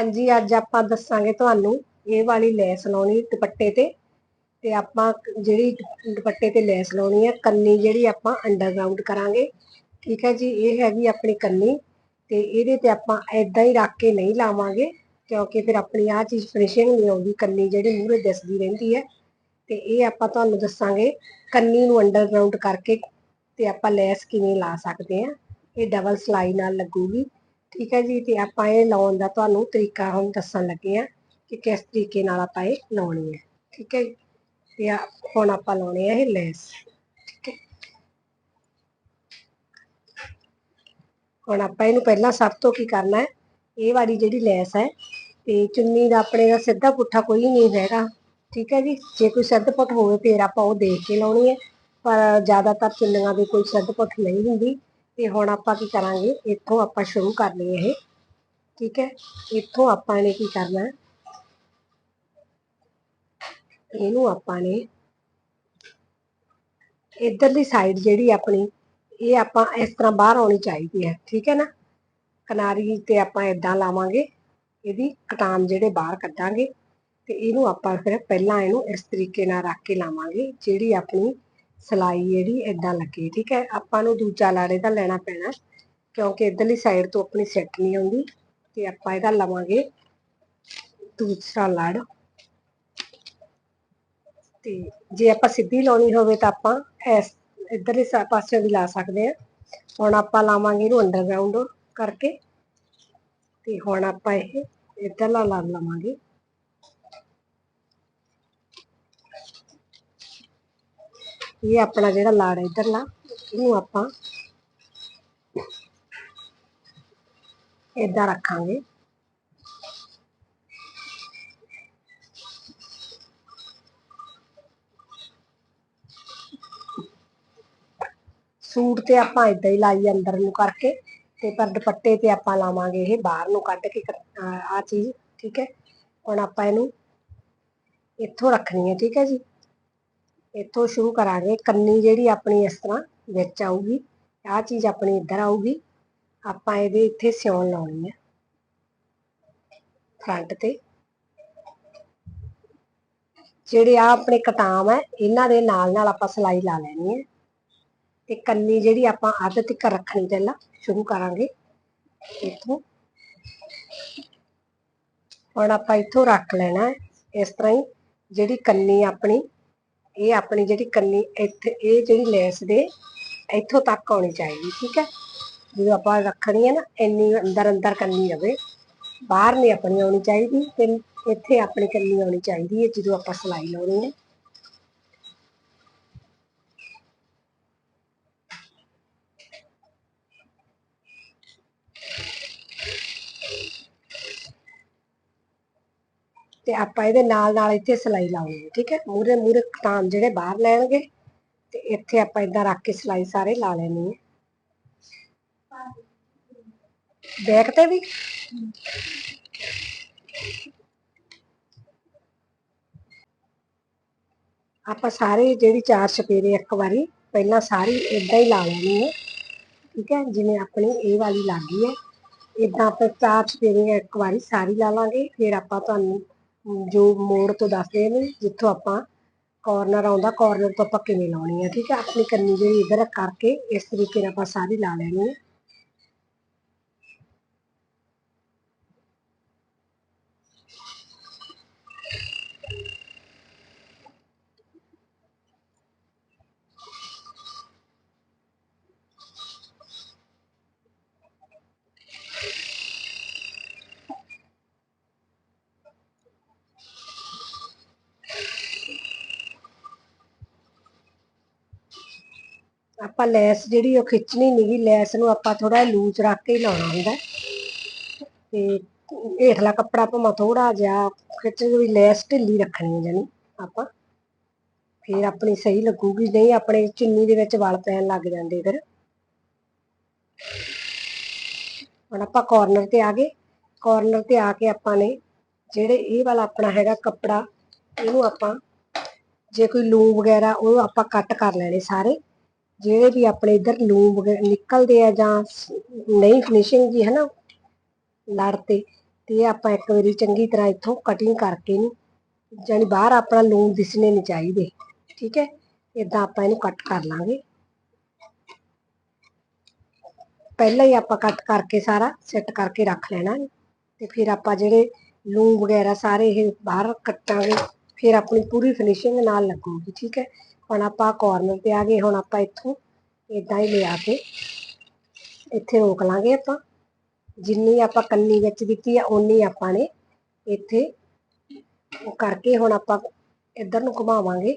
ਹਾਂਜੀ, ਅੱਜ ਆਪਾਂ ਦੱਸਾਂਗੇ ਤੁਹਾਨੂੰ ਇਹ ਵਾਲੀ ਲੈਸ ਲਾਉਣੀ ਦੁਪੱਟੇ ਤੇ। ਤੇ ਆਪਾਂ ਜਿਹੜੀ ਦੁਪੱਟੇ ਤੇ ਲੈਸ ਲਾਉਣੀ ਹੈ ਕੰਨੀ ਜਿਹੜੀ ਆਪਾਂ ਅੰਡਰਗਰਾਉਂਡ ਕਰਾਂਗੇ। ਠੀਕ ਹੈ ਜੀ, ਇਹ ਹੈਗੀ ਆਪਣੀ ਕੰਨੀ। ਤੇ ਇਹਦੇ ਤੇ ਆਪਾਂ ਐਦਾਂ ਹੀ ਰੱਖ ਕੇ ਨਹੀਂ ਲਾਵਾਂਗੇ, ਕਿਉਂਕਿ ਫਿਰ ਆਪਣੀ ਆ ਚੀਜ਼ ਫਿਨਿਸ਼ਿੰਗ ਨਹੀਂ ਆਉਂਦੀ, ਕੰਨੀ ਜਿਹੜੀ ਮੂਹਰੇ ਦਿਸਦੀ ਰਹਿੰਦੀ ਹੈ। ਤੇ ਇਹ ਆਪਾਂ ਤੁਹਾਨੂੰ ਦੱਸਾਂਗੇ ਕੰਨੀ ਨੂੰ ਅੰਡਰਗਰਾਉਂਡ ਕਰਕੇ ਤੇ ਆਪਾਂ ਲੈਸ ਕਿਵੇਂ ਲਾ ਸਕਦੇ ਆ ਇਹ ਡਬਲ ਸਲਾਈ ਨਾਲ ਲੱਗੂਗੀ। ਠੀਕ ਹੈ ਜੀ, ਤੇ ਆਪਾਂ ਇਹ ਲਾਉਣ ਦਾ ਤੁਹਾਨੂੰ ਤਰੀਕਾ ਹੁਣ ਦੱਸਣ ਲੱਗੇ ਆ ਕਿ ਕਿਸ ਤਰੀਕੇ ਨਾਲ ਆਪਾਂ ਇਹ ਲਾਉਣੀ ਹੈ। ਠੀਕ ਹੈ ਜੀ, ਤੇ ਹੁਣ ਆਪਾਂ ਲਾਉਣੇ ਆ ਇਹ ਲੈਸ। ਠੀਕ ਹੈ। ਹੁਣ ਆਪਾਂ ਇਹਨੂੰ ਪਹਿਲਾਂ ਸਭ ਤੋਂ ਕੀ ਕਰਨਾ ਹੈ, ਇਹ ਵਾਲੀ ਜਿਹੜੀ ਲੈਸ ਹੈ, ਤੇ ਚੁੰਨੀ ਦਾ ਆਪਣੇ ਦਾ ਸਿੱਧਾ ਪੁੱਠਾ ਕੋਈ ਨਹੀਂ ਹੈਗਾ। ਠੀਕ ਹੈ ਜੀ, ਜੇ ਕੋਈ ਸਿੱਧ ਪੁੱਠ ਹੋਵੇ, ਫਿਰ ਆਪਾਂ ਉਹ ਦੇਖ ਕੇ ਲਾਉਣੀ ਹੈ। ਪਰ ਜ਼ਿਆਦਾਤਰ ਚੁੰਨੀਆਂ ਦੀ ਕੋਈ ਸਿੱਧ ਪੁੱਠ ਨਹੀਂ ਹੁੰਦੀ। ਤੇ ਹੁਣ ਆਪਾਂ ਕੀ ਕਰਾਂਗੇ, ਇੱਥੋਂ ਆਪਾਂ ਸ਼ੁਰੂ ਕਰਨੀ ਇਹ, ਠੀਕ ਹੈ? ਇੱਥੋਂ ਆਪਾਂ ਨੇ ਕੀ ਕਰਨਾ? ਇਹਨੂੰ ਆਪਾਂ ਨੇ ਇਧਰਲੀ ਸਾਈਡ ਜਿਹੜੀ ਆਪਣੀ, ਇਹ ਆਪਾਂ ਇਸ ਤਰ੍ਹਾਂ ਬਾਹਰ ਆਉਣੀ ਚਾਹੀਦੀ ਹੈ, ਠੀਕ ਹੈ ਨਾ? ਕਿਨਾਰੀ ਤੇ ਆਪਾਂ ਇਦਾਂ ਲਾਵਾਂਗੇ, ਇਹਦੀ ਕਟਾਨ ਜਿਹੜੇ ਬਾਹਰ ਕੱਢਾਂਗੇ ਤੇ ਇਹਨੂੰ ਆਪਾਂ ਫਿਰ ਪਹਿਲਾਂ ਇਹਨੂੰ ਇਸ ਤਰੀਕੇ ਨਾਲ ਰੱਖ ਕੇ ਲਾਵਾਂਗੇ, ਜਿਹੜੀ ਆਪਣੀ ਸਲਾਈ ਜਿਹੜੀ ਇਦਾਂ ਲੱਗੇ, ਠੀਕ ਹੈ? ਆਪਾਂ ਨੂੰ ਦੂਜਾ ਲਾੜੇ ਦਾ ਲੈਣਾ ਪੈਣਾ, ਕਿਉਂਕਿ ਇਧਰਲੀ ਸਾਈਡ ਤੋਂ ਆਪਣੀ ਸੈੱਟ ਨਹੀਂ ਆਉਂਦੀ, ਤੇ ਆਪਾਂ ਇਹਦਾ ਲਵਾਂਗੇ ਦੂਸਰਾ ਲੜ। ਤੇ ਜੇ ਆਪਾਂ ਸਿੱਧੀ ਲਾਉਣੀ ਹੋਵੇ ਤਾਂ ਆਪਾਂ ਇਸ ਇਧਰਲੇ ਪਾਸੇ ਵੀ ਲਾ ਸਕਦੇ ਆ ਹੁਣ ਆਪਾਂ ਲਾਵਾਂਗੇ ਇਹਨੂੰ ਅੰਡਰਗਰਾਉਂਡ ਕਰਕੇ, ਤੇ ਹੁਣ ਆਪਾਂ ਇਹ ਇਧਰਲਾ ਲਾ ਲਵਾਂਗੇ। ਇਹ ਆਪਣਾ ਜਿਹੜਾ ਲਾੜ ਹੈ ਇਧਰਲਾ ਇਹਨੂੰ ਆਪਾਂ ਇਦਾਂ ਰੱਖਾਂਗੇ ਸੂਟ ਤੇ ਆਪਾਂ ਇਦਾਂ ਹੀ ਲਾਈ ਅੰਦਰ ਨੂੰ ਕਰਕੇ ਤੇ ਪਰ ਦੁਪੱਟੇ ਤੇ ਆਪਾਂ ਲਾਵਾਂਗੇ ਇਹ ਬਾਹਰ ਨੂੰ ਕੱਢ ਕੇ ਆ ਚੀਜ਼ ਠੀਕ ਹੈ ਹੁਣ ਆਪਾਂ ਇਹਨੂੰ ਇੱਥੋਂ ਰੱਖਣੀ ਹੈ ਠੀਕ ਹੈ ਜੀ ਇੱਥੋਂ ਸ਼ੁਰੂ ਕਰਾਂਗੇ, ਕੰਨੀ ਜਿਹੜੀ ਆਪਣੀ ਇਸ ਤਰ੍ਹਾਂ ਵਿੱਚ ਆਊਗੀ, ਆਹ ਚੀਜ਼ ਆਪਣੀ ਇੱਧਰ ਆਊਗੀ, ਆਪਾਂ ਇਹਦੇ ਇੱਥੇ ਸਿਉਣ ਲਾਉਣੀ ਹੈ ਫਰੰਟ ਤੇ। ਜਿਹੜੇ ਆ ਆਪਣੇ ਕਟਾਮ ਹੈ ਇਹਨਾਂ ਦੇ ਨਾਲ ਨਾਲ ਆਪਾਂ ਸਲਾਈ ਲਾ ਲੈਣੀ ਹੈ ਤੇ ਕੰਨੀ ਜਿਹੜੀ ਆਪਾਂ ਅੱਧ ਤੱਕ ਰੱਖਣੀ ਪਹਿਲਾਂ, ਸ਼ੁਰੂ ਕਰਾਂਗੇ। ਇੱਥੋਂ। ਹੁਣ ਆਪਾਂ ਇੱਥੋਂ ਰੱਖ ਲੈਣਾ, ਇਸ ਤਰ੍ਹਾਂ ਹੀ ਜਿਹੜੀ ਕੰਨੀ ਆਪਣੀ ਇਹ ਆਪਣੀ ਜਿਹੜੀ ਕੰਨੀ, ਇੱਥੇ ਇਹ ਜਿਹੜੀ ਲੈਸ ਦੇ ਇੱਥੋਂ ਤੱਕ ਆਉਣੀ ਚਾਹੀਦੀ, ਠੀਕ ਹੈ? ਜਦੋਂ ਆਪਾਂ ਰੱਖਣੀ ਹੈ ਨਾ, ਇੰਨੀ ਅੰਦਰ ਅੰਦਰ ਕੰਨੀ ਰਵੇ, ਬਾਹਰ ਨਹੀਂ ਆਪਣੀ ਆਉਣੀ ਚਾਹੀਦੀ, ਤੇ ਇੱਥੇ ਆਪਣੀ ਕੰਨੀ ਆਉਣੀ ਚਾਹੀਦੀ ਹੈ ਜਦੋਂ ਆਪਾਂ ਸਲਾਈ ਲਾਉਣੀ ਹੈ। ਤੇ ਆਪਾਂ ਇਹਦੇ ਨਾਲ ਨਾਲ ਇੱਥੇ ਸਲਾਈ ਲਾਉਣੀ ਹੈ ਠੀਕ ਹੈ? ਮੂਰੇ ਮੂਰੇ ਕਟਾਨ ਜਿਹੜੇ ਬਾਹਰ ਲੈਣਗੇ, ਤੇ ਇੱਥੇ ਆਪਾਂ ਇਦਾਂ ਰੱਖ ਕੇ ਸਲਾਈ ਸਾਰੇ ਲਾ ਲੈਣੀ ਹੈ। ਬੈਕ ਤੇ ਵੀ? ਆਪਾਂ ਸਾਰੇ ਜਿਹੜੀ ਚਾਰ ਛਪੇਰੇ ਇੱਕ ਵਾਰੀ, ਪਹਿਲਾਂ ਸਾਰੀ ਇਦਾਂ ਹੀ ਲਾ ਲੈਣੀ ਹੈ, ਠੀਕ ਹੈ? ਜਿਵੇਂ ਆਪਣੀ ਇਹ ਵਾਲੀ ਲੱਗੀ ਹੈ। ਇਦਾਂ ਆਪਾਂ ਚਾਰ ਛਪੇਰੀਆਂ ਇੱਕ ਵਾਰੀ ਸਾਰੀ ਲਾ ਲਾਂਗੇ, ਫਿਰ ਆਪਾਂ ਤੁਹਾਨੂੰ ਜੋ ਮੋੜ ਤੋਂ ਦੱਸਦੇ ਨੇ, ਜਿੱਥੋਂ ਆਪਾਂ ਕਾਰਨਰ ਆਉਂਦਾ ਕਾਰਨਰ ਤੋਂ ਆਪਾਂ ਕਿਵੇਂ ਲਾਉਣੀ ਹੈ ਠੀਕ ਹੈ ਆਪਣੀ ਕੰਨੀ ਜਿਹੜੀ ਇਧਰ ਕਰਕੇ ਇਸ ਤਰੀਕੇ ਨਾਲ ਆਪਾਂ ਸਾਰੀ ਲਾ ਲੈਣੀ ਹੈ ਆਪਾਂ ਲੈਸ ਜਿਹੜੀ ਉਹ ਖਿੱਚਣੀ ਨਹੀਂਗੀ ਲੈਸ ਨੂੰ ਆਪਾਂ ਥੋੜਾ ਲੂਜ਼ ਰੱਖ ਕੇ ਹੀ ਲਾਉਣਾ ਹੁੰਦਾ। ਤੇ ਹੇਠਲਾ ਕੱਪੜਾ ਭਾਵੇਂ ਥੋੜਾ ਜਿਹਾ ਖਿੱਚ ਵੀ ਲੈਸ ਢਿੱਲੀ ਰੱਖਣੀ ਹੈ ਜਾਨੀ ਆਪਾਂ। ਫਿਰ ਆਪਣੀ ਸਹੀ ਲੱਗੂਗੀ, ਨਹੀਂ ਆਪਣੇ ਚੁੰਨੀ ਦੇ ਵਿੱਚ ਵਲ ਪੈਣ ਲੱਗ ਜਾਂਦੇ ਫਿਰ। ਹੁਣ ਆਪਾਂ ਕਾਰਨਰ ਤੇ ਆ ਗਏ। ਕਾਰਨਰ ਤੇ ਆ ਕੇ ਆਪਾਂ ਨੇ ਜਿਹੜੇ ਇਹ ਵਾਲਾ ਆਪਣਾ ਹੈਗਾ ਕੱਪੜਾ, ਇਹਨੂੰ ਆਪਾਂ ਜੇ ਕੋਈ ਲੂਮ ਵਗੈਰਾ, ਉਹ ਆਪਾਂ ਕੱਟ ਕਰ ਲੈਣੇ ਸਾਰੇ। ਜਿਹੜੇ ਵੀ ਆਪਣੇ ਇਧਰ ਲੂਮ ਨਿਕਲਦੇ ਆ ਜਾਂ ਨਹੀਂ ਫਿਨਿਸ਼ਿੰਗ ਜੀ ਹੈ ਨਾ ਲੜ ਤੇ ਤੇ ਆਪਾਂ ਇੱਕ ਵਾਰੀ ਚੰਗੀ ਤਰ੍ਹਾਂ ਇੱਥੋਂ ਕਟਿੰਗ ਕਰਕੇ ਨੂੰ ਜਾਨੀ ਬਾਹਰ ਆਪਣਾ ਲੂਣ ਦਿਸਣੇ ਨਹੀਂ ਚਾਹੀਦੇ, ਠੀਕ ਹੈ? ਇਦਾਂ ਆਪਾਂ ਇਹਨੂੰ ਕੱਟ ਕਰ ਲਾਂਗੇ। ਪਹਿਲਾਂ ਹੀ ਆਪਾਂ ਕੱਟ ਕਰਕੇ ਸਾਰਾ ਸੈੱਟ ਕਰਕੇ ਰੱਖ ਲੈਣਾ ਤੇ ਫਿਰ ਆਪਾਂ ਜਿਹੜੇ ਲੂਣ ਵਗੈਰਾ ਸਾਰੇ ਇਹ ਬਾਹਰ ਕੱਟਾਂਗੇ, ਫਿਰ ਆਪਣੀ ਪੂਰੀ ਫਿਨਿਸ਼ਿੰਗ ਨਾਲ ਲੱਗੂਗੀ, ਠੀਕ ਹੈ? ਹੁਣ ਆਪਾਂ ਕਾਰਨਰ ਤੇ ਆ ਗਏ, ਹੁਣ ਆਪਾਂ ਇੱਥੋਂ ਇਦਾਂ ਹੀ ਲਿਆ ਕੇ ਇੱਥੇ ਰੋਕ ਲਾਂਗੇ ਆਪਾਂ। ਜਿੰਨੀ ਆਪਾਂ ਕੰਨੀ ਵਿੱਚ ਦਿੱਤੀ ਆ, ਓਨੀ ਆਪਾਂ ਨੇ ਇੱਥੇ ਉਹ ਕਰਕੇ ਹੁਣ ਆਪਾਂ ਇੱਧਰ ਨੂੰ ਘੁਮਾਵਾਂਗੇ।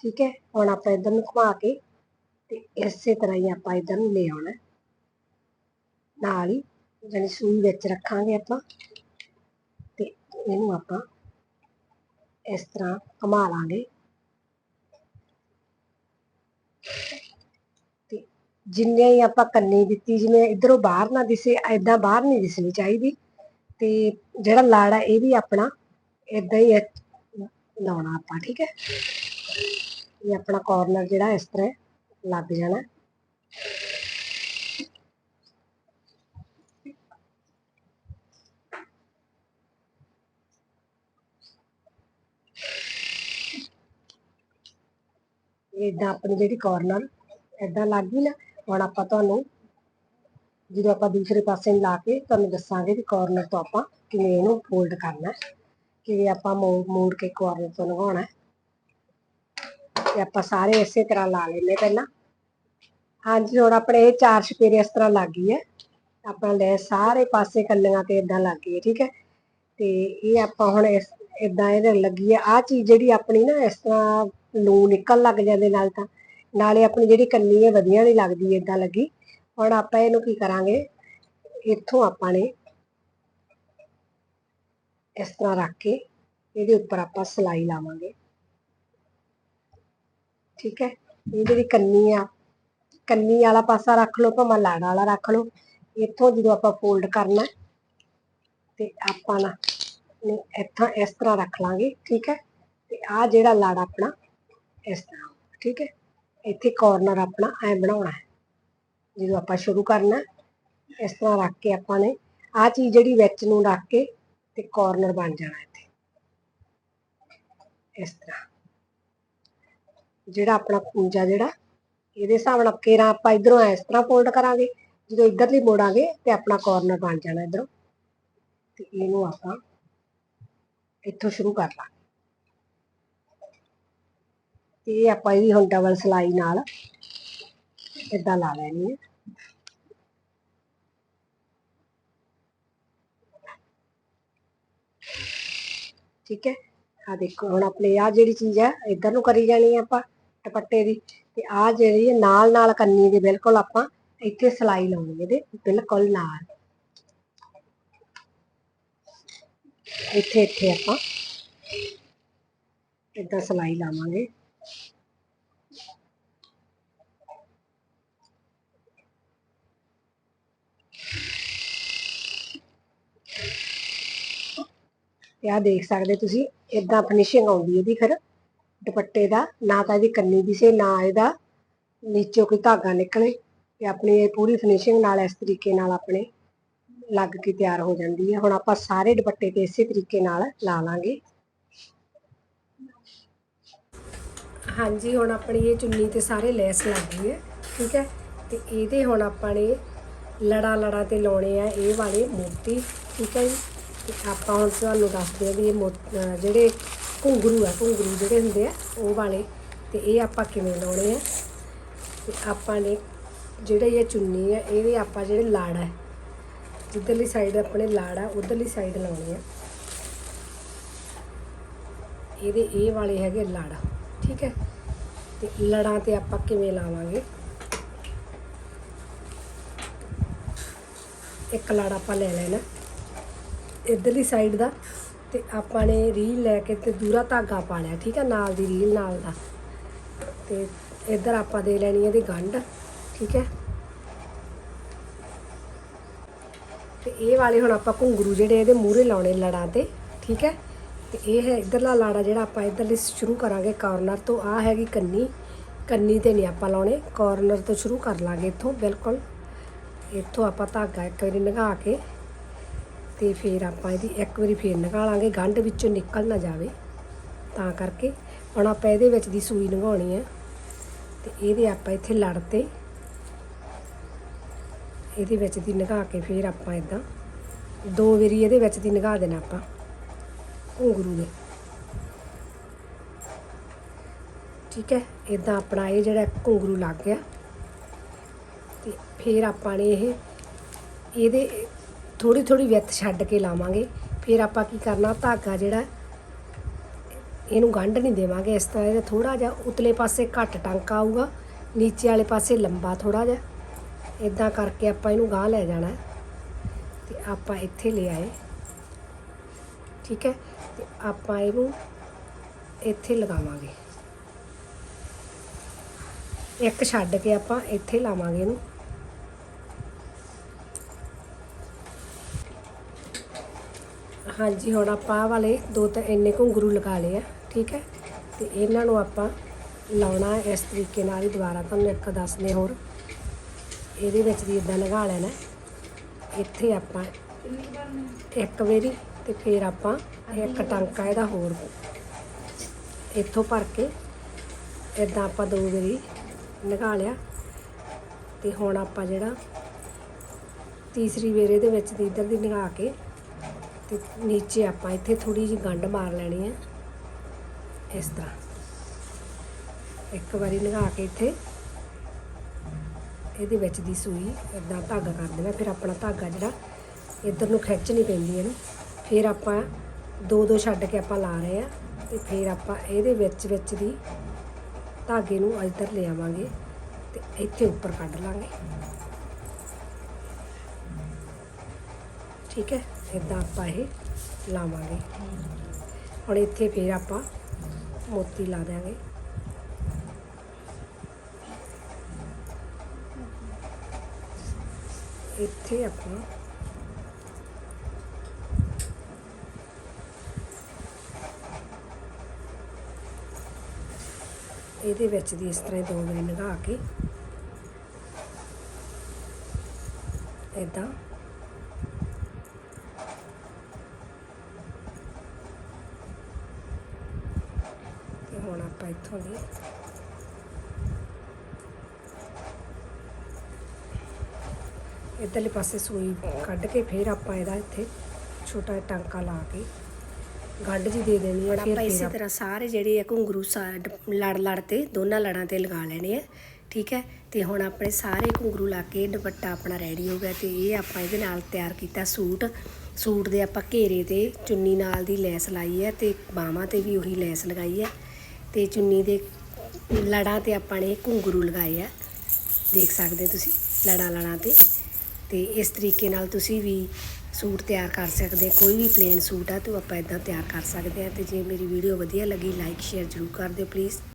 ਠੀਕ ਹੈ? ਹੁਣ ਆਪਾਂ ਇੱਧਰ ਨੂੰ ਘੁਮਾ ਕੇ ਤੇ ਇਸੇ ਤਰ੍ਹਾਂ ਹੀ ਆਪਾਂ ਇੱਧਰ ਨੂੰ ਲੈ ਆਉਣਾ। ਨਾਲ ਹੀ ਜਾਨੀ ਸੂਈ ਵਿੱਚ ਰੱਖਾਂਗੇ ਆਪਾਂ ਤੇ ਇਹਨੂੰ ਆਪਾਂ ਇਸ ਤਰ੍ਹਾਂ ਘੁਮਾ ਲਾਂਗੇ ਤੇ ਜਿੰਨੇ ਹੀ ਆਪਾਂ ਕੰਨੀ ਦਿੱਤੀ, ਜਿਵੇਂ ਇਧਰੋਂ ਬਾਹਰ ਨਾ ਦਿਸੇ ਐਦਾਂ ਬਾਹਰ ਨਹੀਂ ਦਿਸਣੀ ਚਾਹੀਦੀ। ਤੇ ਜਿਹੜਾ ਲਾੜ ਆ, ਇਹ ਵੀ ਆਪਣਾ ਇਦਾਂ ਹੀ ਲਾਉਣਾ ਆਪਾਂ, ਠੀਕ ਹੈ ਇਹ ਆਪਣਾ ਕਾਰਨਰ ਜਿਹੜਾ ਇਸ ਤਰ੍ਹਾਂ ਲੱਗ ਜਾਣਾ। ਇਦਾਂ ਆਪਣੀ ਜਿਹੜੀ ਕਾਰਨਰ ਇਦਾਂ ਲੱਗ ਗਈ ਨਾ ਹੁਣ ਆਪਾਂ ਤੁਹਾਨੂੰ ਜਦੋਂ ਆਪਾਂ ਦੂਸਰੇ ਪਾਸੇ ਨੂੰ ਲਾ ਕੇ ਤੁਹਾਨੂੰ ਦੱਸਾਂਗੇ ਵੀ ਕਾਰਨਰ ਤੋਂ ਆਪਾਂ ਕਿਵੇਂ ਇਹਨੂੰ ਫੋਲਡ ਕਰਨਾ ਹੈ, ਕਿਵੇਂ ਆਪਾਂ ਮੋੜ ਕੇ ਕਾਰਨਰ ਤੋਂ ਲਗਾਉਣਾ ਹੈ। ਤੇ ਆਪਾਂ ਸਾਰੇ ਇਸੇ ਤਰ੍ਹਾਂ ਲਾ ਲੈਨੇ ਪਹਿਲਾਂ। ਹਾਂਜੀ ਹੁਣ ਆਪਣੇ ਇਹ ਚਾਰ ਛਪੇਰੇ ਇਸ ਤਰ੍ਹਾਂ ਲੱਗ ਗਈ ਹੈ। ਆਪਣਾ ਲੈ ਸਾਰੇ ਪਾਸੇ ਕੱਲੀਆਂ ਤੇ ਇਦਾਂ ਲੱਗ ਗਈ ਹੈ ਠੀਕ ਹੈ। ਤੇ ਇਹ ਆਪਾਂ ਹੁਣ ਇਸ ਇਦਾਂ ਇਹਦੇ ਲੱਗੀ ਹੈ। ਆ ਚੀਜ਼ ਜਿਹੜੀ ਆਪਣੀ ਨਾ ਇਸ ਤਰ੍ਹਾਂ ਲੂ ਨਿਕਲ ਲੱਗ ਜਾਂਦੇ ਨਾਲ ਤਾਂ ਨਾਲੇ ਆਪਣੀ ਜਿਹੜੀ ਕੰਨੀ ਹੈ ਵਧੀਆ ਨਹੀਂ ਲੱਗਦੀ ਇਦਾਂ ਲੱਗੀ। ਹੁਣ ਆਪਾਂ ਇਹਨੂੰ ਕੀ ਕਰਾਂਗੇ? ਇੱਥੋਂ ਆਪਾਂ ਨੇ ਇਸ ਤਰ੍ਹਾਂ ਰੱਖ ਕੇ ਇਹਦੇ ਉੱਪਰ ਆਪਾਂ ਸਲਾਈ ਲਾਵਾਂਗੇ। ਠੀਕ ਹੈ? ਇਹ ਜਿਹੜੀ ਕੰਨੀ ਆ, ਕੰਨੀ ਵਾਲਾ ਪਾਸਾ ਰੱਖ ਲਓ, ਭਾਵੇਂ ਲਾੜਾ ਵਾਲਾ ਰੱਖ ਲਓ। ਇੱਥੋਂ ਜਦੋਂ ਆਪਾਂ ਫੋਲਡ ਕਰਨਾ ਤੇ ਆਪਾਂ ਨਾ ਨੂੰ ਇੱਥਾਂ ਇਸ ਤਰ੍ਹਾਂ ਰੱਖ ਲਾਂਗੇ, ਠੀਕ ਹੈ? ਤੇ ਆ ਜਿਹੜਾ ਲਾੜਾ ਆਪਣਾ ਇਸ ਤਰ੍ਹਾਂ, ਠੀਕ ਹੈ? ਇੱਥੇ ਕਾਰਨਰ ਆਪਣਾ ਐ ਬਣਾਉਣਾ ਹੈ। ਜਦੋਂ ਆਪਾਂ ਸ਼ੁਰੂ ਕਰਨਾ ਇਸ ਤਰ੍ਹਾਂ ਰੱਖ ਕੇ ਆਪਾਂ ਨੇ ਆ ਚੀਜ਼ ਜਿਹੜੀ ਵਿੱਚ ਨੂੰ ਰੱਖ ਕੇ ਤੇ ਕਾਰਨਰ ਬਣ ਜਾਣਾ ਇੱਥੇ। ਇਸ ਤਰ੍ਹਾਂ। ਜਿਹੜਾ ਆਪਣਾ ਖੂੰਜਾ ਜਿਹੜਾ, ਇਹਦੇ ਹਿਸਾਬ ਨਾਲ ਕੇਰਾ ਆਪਾਂ ਇਧਰੋਂ ਇਸ ਤਰ੍ਹਾਂ ਫੋਲਡ ਕਰਾਂਗੇ, ਜਦੋਂ ਇਧਰਲੀ ਮੋੜਾਂਗੇ ਤੇ ਆਪਣਾ ਕਾਰਨਰ ਬਣ ਜਾਣਾ ਇਧਰੋਂ। ਤੇ ਇਹਨੂੰ ਆਪਾਂ ਇੱਥੋਂ ਸ਼ੁਰੂ ਕਰ ਲਾਂਗੇ। ਤੇ ਇਹ ਆਪਾਂ ਇਹਦੀ ਹੁਣ ਡਬਲ ਸਲਾਈ ਨਾਲ ਇਦਾਂ ਲਾ ਲੈਣੀ ਹੈ ਠੀਕ ਹੈ? ਆ ਦੇਖੋ, ਹੁਣ ਆਪਣੇ ਆ ਜਿਹੜੀ ਚੀਜ਼ ਹੈ, ਇਧਰ ਨੂੰ ਕਰੀ ਜਾਣੀ ਹੈ ਆਪਾਂ ਦੁਪੱਟੇ ਦੀ ਤੇ ਆ ਜਿਹੜੀ ਹੈ ਨਾਲ ਨਾਲ ਕੰਨੀ ਦੇ ਬਿਲਕੁਲ ਆਪਾਂ ਇੱਥੇ ਸਲਾਈ ਲਾਉਣੀ ਇਹਦੇ ਬਿਲਕੁਲ ਨਾਲ। ਇੱਥੇ ਇੱਥੇ ਆਪਾਂ ਇਦਾਂ ਸਲਾਈ ਲਾਵਾਂਗੇ। ਤੇ ਦੇਖ ਸਕਦੇ ਤੁਸੀਂ ਇਦਾਂ ਫਿਨਿਸ਼ਿੰਗ ਆਉਂਦੀ ਇਹਦੀ ਫਿਰ। ਦੁਪੱਟੇ ਦਾ, ਨਾ ਤਾਂ ਇਹਦੀ ਕੰਨੀ ਦਿਸੇ ਨਾ ਇਹਦਾ ਨੀਚੋਂ ਕੋਈ ਧਾਗਾ ਨਿਕਲੇ ਤੇ ਆਪਣੀ ਇਹ ਪੂਰੀ ਫਿਨਿਸ਼ਿੰਗ ਨਾਲ ਇਸ ਤਰੀਕੇ ਨਾਲ ਆਪਣੇ ਲੱਗ ਕੇ ਤਿਆਰ ਹੋ ਜਾਂਦੀ ਹੈ। ਹੁਣ ਆਪਾਂ ਸਾਰੇ ਦੁਪੱਟੇ ਤੇ ਇਸੇ ਤਰੀਕੇ ਨਾਲ ਲਾ ਲਾਂਗੇ। ਹਾਂਜੀ, ਹੁਣ ਆਪਣੀ ਇਹ ਚੁੰਨੀ ਤੇ ਸਾਰੇ ਲੈਸ ਲੱਗ ਗਈ ਹੈ ਠੀਕ ਹੈ? ਤੇ ਇਹਦੇ ਹੁਣ ਆਪਾਂ ਨੇ ਲੜਾ ਲੜਾ ਤੇ ਲਾਉਣੇ ਆ ਇਹ ਵਾਲੇ ਮੋਤੀ, ਠੀਕ ਹੈ ਜੀ? ਤੇ ਆਪਾਂ ਹੁਣ ਤੁਹਾਨੂੰ ਦੱਸਦੇ ਆ ਵੀ ਇਹ ਮੋ- ਜਿਹੜੇ ਘੁੰਗਰੂ ਆ, ਘੁੰਗਰੂ ਜਿਹੜੇ ਹੁੰਦੇ ਆ, ਉਹ ਵਾਲੇ, ਤੇ ਇਹ ਆਪਾਂ ਕਿਵੇਂ ਲਾਉਣੇ ਆ? ਤੇ ਆਪਾਂ ਨੇ ਜਿਹੜਾ ਇਹ ਚੁੰਨੀ ਆ, ਇਹਦੇ ਆਪਾਂ ਜਿਹੜੇ ਲਾੜ ਹੈ, ਜਿੱਧਰਲੀ ਸਾਈਡ ਆਪਣੇ ਲਾੜ ਆ ਉਧਰਲੀ ਸਾਈਡ ਲਾਉਣੀ ਆ। ਇਹਦੇ, ਇਹ ਵਾਲੇ ਹੈਗੇ ਲਾੜਾ। ਠੀਕ ਹੈ। ਤੇ ਲੜਾਂ ਤੇ ਆਪਾਂ ਕਿਵੇਂ ਲਾਵਾਂਗੇ? ਇੱਕ ਲੜ ਆਪਾਂ ਲੈ ਲੈਣਾ। ਇਧਰਲੀ ਸਾਈਡ ਦਾ ਤੇ ਆਪਾਂ ਨੇ ਰੀਲ ਲੈ ਕੇ ਤੇ ਦੂਰਾ ਧਾਗਾ ਪਾ ਲਿਆ, ਠੀਕ ਹੈ, ਨਾਲ ਦੀ ਰੀਲ ਨਾਲ ਦਾ। ਤੇ ਇੱਧਰ ਆਪਾਂ ਦੇ ਲੈਣੀ ਇਹਦੀ ਗੰਢ, ਠੀਕ ਹੈ। ਤੇ ਇਹ ਵਾਲੇ ਹੁਣ ਆਪਾਂ ਘੁੰਗਰੂ ਜਿਹੜੇ ਇਹਦੇ ਮੂਹਰੇ ਲਾਉਣੇ ਲੜਾਂ ਤੇ, ਠੀਕ ਹੈ। ਤੇ ਇਹ ਹੈ ਇਧਰਲਾ ਲਾੜਾ ਜਿਹੜਾ ਆਪਾਂ ਇਧਰਲੀ ਸ਼ੁਰੂ ਕਰਾਂਗੇ ਕਾਰਨਰ ਤੋਂ। ਆ ਹੈਗੀ ਕੰਨੀ। ਕੰਨੀ ਤੇ ਨਹੀਂ ਆਪਾਂ ਲਾਉਣੇ। ਕਾਰਨਰ ਤੋਂ ਸ਼ੁਰੂ ਕਰ ਲਾਂਗੇ ਇੱਥੋਂ, ਬਿਲਕੁਲ। ਇੱਥੋਂ ਆਪਾਂ ਧਾਗਾ ਇੱਕ ਵਾਰੀ ਲਗਾ ਕੇ ਤੇ ਫਿਰ ਆਪਾਂ ਇਹਦੀ ਇੱਕ ਵਾਰੀ ਫੇਰ ਨਿਕਾਲਾਂਗੇ ਗੰਢ ਵਿੱਚੋਂ ਨਿਕਲ ਨਾ ਜਾਵੇ। ਤਾਂ ਕਰਕੇ ਹੁਣ ਆਪਾਂ ਇਹਦੇ ਵਿੱਚ ਦੀ ਸੂਈ ਲੰਘਾਉਣੀ ਹੈ ਤੇ ਇਹਦੇ ਆਪਾਂ ਇੱਥੇ ਲੜ ਤੇ ਇਹਦੇ ਵਿੱਚ ਦੀ ਨਿਗਾਹ ਕੇ ਫਿਰ ਆਪਾਂ ਇਦਾਂ ਦੋ ਵਾਰੀ ਇਹਦੇ ਵਿੱਚ ਦੀ ਨਿਗਾਹ ਦੇਣਾ ਆਪਾਂ। ਘੁੰਗਰੂ ਦੇ। ਠੀਕ ਹੈ ਇਦਾਂ ਆਪਣਾ ਇਹ ਜਿਹੜਾ ਘੁੰਗਰੂ ਲੱਗ ਗਿਆ। ਤੇ ਫਿਰ ਆਪਾਂ ਨੇ ਇਹ, ਇਹਦੇ ਥੋੜੀ ਥੋੜੀ ਵਿੱਥ ਛੱਡ ਕੇ ਲਾਵਾਂਗੇ। ਫਿਰ ਆਪਾਂ ਕੀ ਕਰਨਾ, ਧਾਗਾ ਜਿਹੜਾ, ਇਹਨੂੰ ਗੰਢ ਨਹੀਂ ਦੇਵਾਂਗੇ। ਇਸ ਤਰ੍ਹਾਂ ਇਹਦਾ ਥੋੜਾ ਜਿਹਾ ਉਤਲੇ ਪਾਸੇ ਘੱਟ ਟਾਂਕਾ ਆਊਗਾ, ਨੀਚੇ ਵਾਲੇ ਪਾਸੇ ਲੰਬਾ ਥੋੜਾ ਜਿਹਾ। ਇਦਾਂ ਕਰਕੇ ਆਪਾਂ ਇਹਨੂੰ ਗਾਹ ਲੈ ਜਾਣਾ ਹੈ। ਤੇ ਆਪਾਂ ਇੱਥੇ ਲੈ ਆਏ। ਠੀਕ ਹੈ ਤੇ ਆਪਾਂ ਇਹਨੂੰ ਇੱਥੇ ਲਗਾਵਾਂਗੇ। ਇੱਕ ਛੱਡ ਕੇ ਆਪਾਂ ਇੱਥੇ ਲਾਵਾਂਗੇ ਇਹਨੂੰ। ਹਾਂਜੀ, ਹੁਣ ਆਪਾਂ ਆਹ ਵਾਲੇ ਦੋ ਤਾਂ ਇੰਨੇ ਘੁੰਗਰੂ ਲਗਾ ਲਏ ਆ, ਠੀਕ ਹੈ? ਤੇ ਇਹਨਾਂ ਨੂੰ ਆਪਾਂ ਲਾਉਣਾ ਇਸ ਤਰੀਕੇ ਨਾਲ ਹੀ ਦੁਬਾਰਾ, ਤੁਹਾਨੂੰ ਇੱਕ ਦੱਸਦੇ ਹੋਰ। ਇਹਦੇ ਵਿੱਚ ਦੀ ਇਦਾਂ ਲਗਾ ਲੈਣਾ ਇੱਥੇ ਆਪਾਂ ਇੱਕ ਵਾਰੀ ਤੇ ਫਿਰ ਆਪਾਂ ਇੱਕ ਟਾਂਕਾ ਇਹਦਾ ਹੋਰ ਇੱਥੋਂ ਭਰ ਕੇ ਇਦਾਂ ਆਪਾਂ ਦੋ ਵਾਰੀ ਲਗਾ ਲਿਆ। ਤੇ ਹੁਣ ਆਪਾਂ ਜਿਹੜਾ ਤੀਸਰੀ ਵੇਰ ਇਹਦੇ ਵਿੱਚ ਦੀ ਇੱਧਰ ਦੀ ਲਗਾ ਕੇ ਤੇ ਨੀਚੇ ਆਪਾਂ ਇੱਥੇ ਥੋੜੀ ਜਿਹੀ ਗੰਢ ਮਾਰ ਲੈਣੀ ਹੈ। ਇਸ ਤਰ੍ਹਾਂ ਇੱਕ ਵਾਰੀ ਲਗਾ ਕੇ ਇੱਥੇ ਇਹਦੇ ਵਿੱਚ ਦੀ ਸੂਈ ਇਦਾਂ ਧਾਗਾ ਕਰ ਦੇਣਾ। ਫਿਰ ਆਪਣਾ ਧਾਗਾ ਜਿਹੜਾ ਇੱਧਰ ਨੂੰ ਖਿੱਚਣੀ ਪੈਂਦੀ ਹੈ ਨਾ। ਫਿਰ ਆਪਾਂ ਦੋ ਦੋ ਛੱਡ ਕੇ ਆਪਾਂ ਲਾ ਰਹੇ ਆ ਤੇ ਫਿਰ ਆਪਾਂ ਇਹਦੇ ਵਿੱਚ ਵਿੱਚ ਦੀ ਧਾਗੇ ਨੂੰ ਇੱਧਰ ਲੈ ਆਵਾਂਗੇ ਤੇ ਇੱਥੇ ਉੱਪਰ ਕੱਢ ਲਾਂਗੇ। ਠੀਕ ਹੈ? ਇਦਾਂ ਆਪਾਂ ਇਹ ਲਾਵਾਂਗੇ। ਹੁਣ ਇੱਥੇ ਫਿਰ ਆਪਾਂ ਮੋਤੀ ਲਾ ਦਿਆਂਗੇ। ਇੱਥੇ ਆਪਾਂ ਇਹਦੇ ਵਿੱਚ ਦੀ ਇਸ ਤਰ੍ਹਾਂ ਦੋ ਵਾਰੀ ਲਗਾ ਕੇ। ਇਦਾਂ ਤੇ ਹੁਣ ਆਪਾਂ ਇੱਥੋਂ ਦੀ ਇੱਧਰਲੇ ਪਾਸੇ ਸੂਈ ਕੱਢ ਕੇ ਫਿਰ ਆਪਾਂ ਇਹਦਾ ਇੱਥੇ ਛੋਟਾ ਟਾਂਕਾ ਲਾ ਕੇ ਗੰਢ ਜੀ ਦੇ ਦੇਣੀ ਹੈ ਫਿਰ ਆਪਾਂ ਇਸੇ ਤਰ੍ਹਾਂ ਸਾਰੇ ਜਿਹੜੇ ਆ ਘੁੰਗਰੂ ਲੜ ਲੜ ਤੇ ਦੋਨਾਂ ਲੜਾਂ ਤੇ ਲਗਾ ਲੈਣੇ ਆ ਠੀਕ ਹੈ? ਤੇ ਹੁਣ ਆਪਣੇ ਸਾਰੇ ਘੁੰਗਰੂ ਲਾ ਕੇ ਦੁਪੱਟਾ ਆਪਣਾ ਰੈਡੀ ਹੋ ਗਿਆ ਤੇ ਇਹ ਆਪਾਂ ਇਹਦੇ ਨਾਲ ਤਿਆਰ ਕੀਤਾ ਸੂਟ। ਸੂਟ ਦੇ ਆਪਾਂ ਘੇਰੇ ਤੇ ਚੁੰਨੀ ਨਾਲ ਦੀ ਲੈਸ ਲਾਈ ਹੈ ਤੇ ਬਾਹਾਂ ਤੇ ਵੀ ਉਹੀ ਲੈਸ ਲਗਾਈ ਹੈ ਤੇ ਚੁੰਨੀ ਦੇ ਲੜਾਂ ਤੇ ਆਪਾਂ ਨੇ ਘੁੰਗਰੂ ਲਗਾਏ ਆ। ਦੇਖ ਸਕਦੇ ਤੁਸੀਂ ਲੜਾਂ ਲੜਾਂ ਤੇ। ਤੇ ਇਸ ਤਰੀਕੇ ਨਾਲ ਤੁਸੀਂ ਵੀ ਸੂਟ ਤਿਆਰ ਕਰ ਸਕਦੇ ਕੋਈ ਵੀ ਪਲੇਨ ਸੂਟ ਆ, ਤਾਂ ਆਪਾਂ ਇਦਾਂ ਤਿਆਰ ਕਰ ਸਕਦੇ ਆ, ਤੇ ਜੇ ਮੇਰੀ ਵੀਡੀਓ ਵਧੀਆ ਲੱਗੀ ਲਾਈਕ ਸ਼ੇਅਰ ਜ਼ਰੂਰ ਕਰ ਦਿਓ ਪਲੀਜ਼